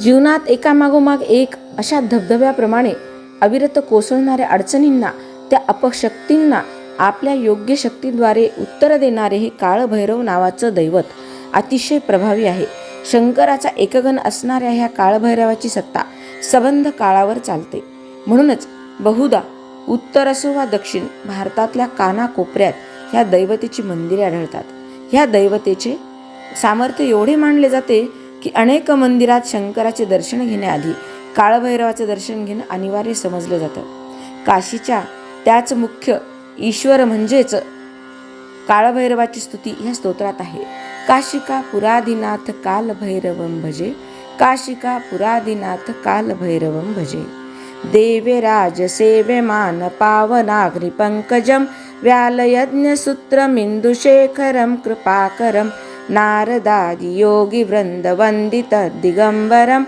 जीवनात एकामागोमाग एक अशा धबधब्याप्रमाणे अविरत कोसळणाऱ्या अडचणींना त्या अपशक्तींना आपल्या योग्य शक्तीद्वारे उत्तर देणारे हे काळभैरव नावाचं दैवत अतिशय प्रभावी आहे. शंकराचा एकगण असणाऱ्या ह्या काळभैरवाची सत्ता सबंध काळावर चालते. म्हणूनच बहुधा उत्तर असो वा दक्षिण भारतातल्या कानाकोपऱ्यात ह्या दैवतेची मंदिरे आढळतात. ह्या दैवतेचे सामर्थ्य एवढे मानले जाते की अनेक मंदिरात शंकराचे दर्शन घेण्याआधी काळभैरवाचे दर्शन घेणं अनिवार्य समजलं जातं. काशीच्या त्याच मुख्य ईश्वर म्हणजेच काळभैरवाची स्तुती ह्या स्तोत्रात आहे. काशिका पुरादिनाथ कालभैरवं भजे काशिका पुरादिनाथ कालभैरवं भजे. देवे राजसेव्यमान पावनाग्नि पंकजं व्यालयज्ञसूत्रमिन्दुशेखरं कृपाकरं नारदादि योगिवृन्दवन्दित दिगम्बरं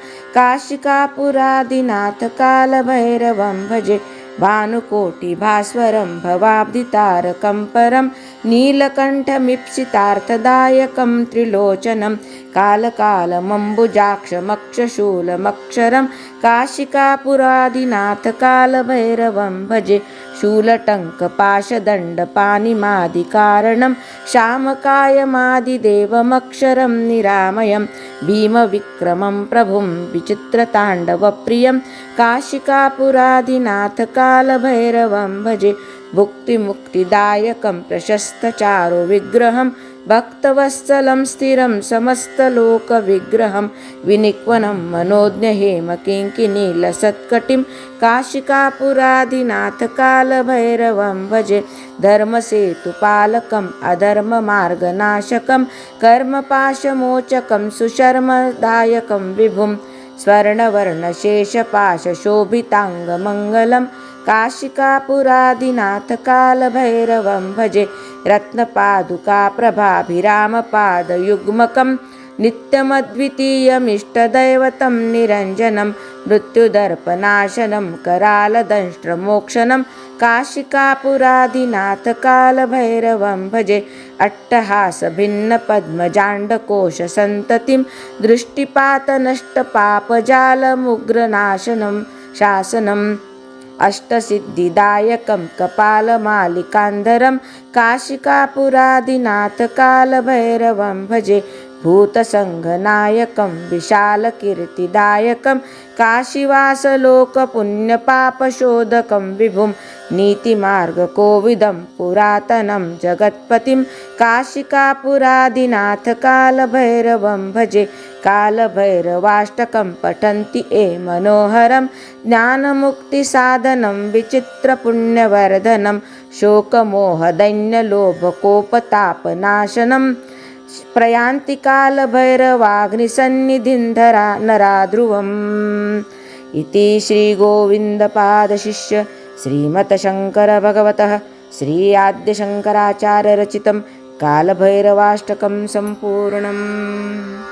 भजे भानुकोटिभास्वरं भवाब्धितारकं परं नीलकण्ठमीप्सितार्थदायकं त्रिलोचनं कालकालमम्बुजाक्षमक्षशूलमक्षरं काशिकापुरादिनाथकालभैरवं भजे भजे शूलटङ्कपाशदण्डपानिमादिकारणं श्यामकायमादिदेवमक्षरं निरामयं भीमविक्रमं प्रभुं विचित्रताण्डवप्रियं काशिकापुरादिनाथकालभैरवं भजे भुक्तिमुक्तिदायकं प्रशस्तचारो विग्रहं भक्तवत्सलं स्थिरं समस्तलोकविग्रहं विनिक्वनं मनोज्ञहेमकिङ्किनीलसत्कटिं काशिकापुरादिनाथ कालभैरवं भजे धर्मसेतुपालकम् अधर्ममार्गनाशकं कर्मपाशमोचकं सुशर्मदायकं विभुं स्वर्णवर्णशेषपाशशोभिताङ्गमङ्गलं काशिकापुराधिनाथकालभैरवं भजे रत्नपादुका रत्नपादुकाप्रभाभिरामपादयुग्मकं नित्यमद्वितीयमिष्टदैवतं निरञ्जनं मृत्युदर्पनाशनं करालदंष्ट्रमोक्षणं काशिकापुराधिनाथकालभैरवं भजे अट्टहासभिन्नपद्मजाण्डकोशसन्ततिं दृष्टिपातनष्टपापजालमुग्रनाशनं शासनम् अष्टसिद्धिदायकं कपालमालिकान्धरं काशिकापुरादिनाथकालभैरवं भजे भूतसङ्घनायकं विशालकीर्तिदायकं काशीवासलोकपुण्यपापशोधकं विभुं नीतिमार्गकोविदं पुरातनं जगत्पतिं काशिकापुरादिनाथकालभैरवं भजे कालभैरवाष्टकं पठन्ति ए मनोहरं ज्ञानमुक्तिसाधनं विचित्रपुण्यवर्धनं शोकमोहदैन्यलोभकोपतापनाशनं। प्रयान्ति कालभैरवाग्निसन्निधिन्धरा नराध्रुवम्। नरा ध्रुवम् इति श्रीगोविन्दपादशिष्य श्रीमतशङ्करभगवतः श्री आद्यशङ्कराचार्यरचितं कालभैरवाष्टकं सम्पूर्णम्।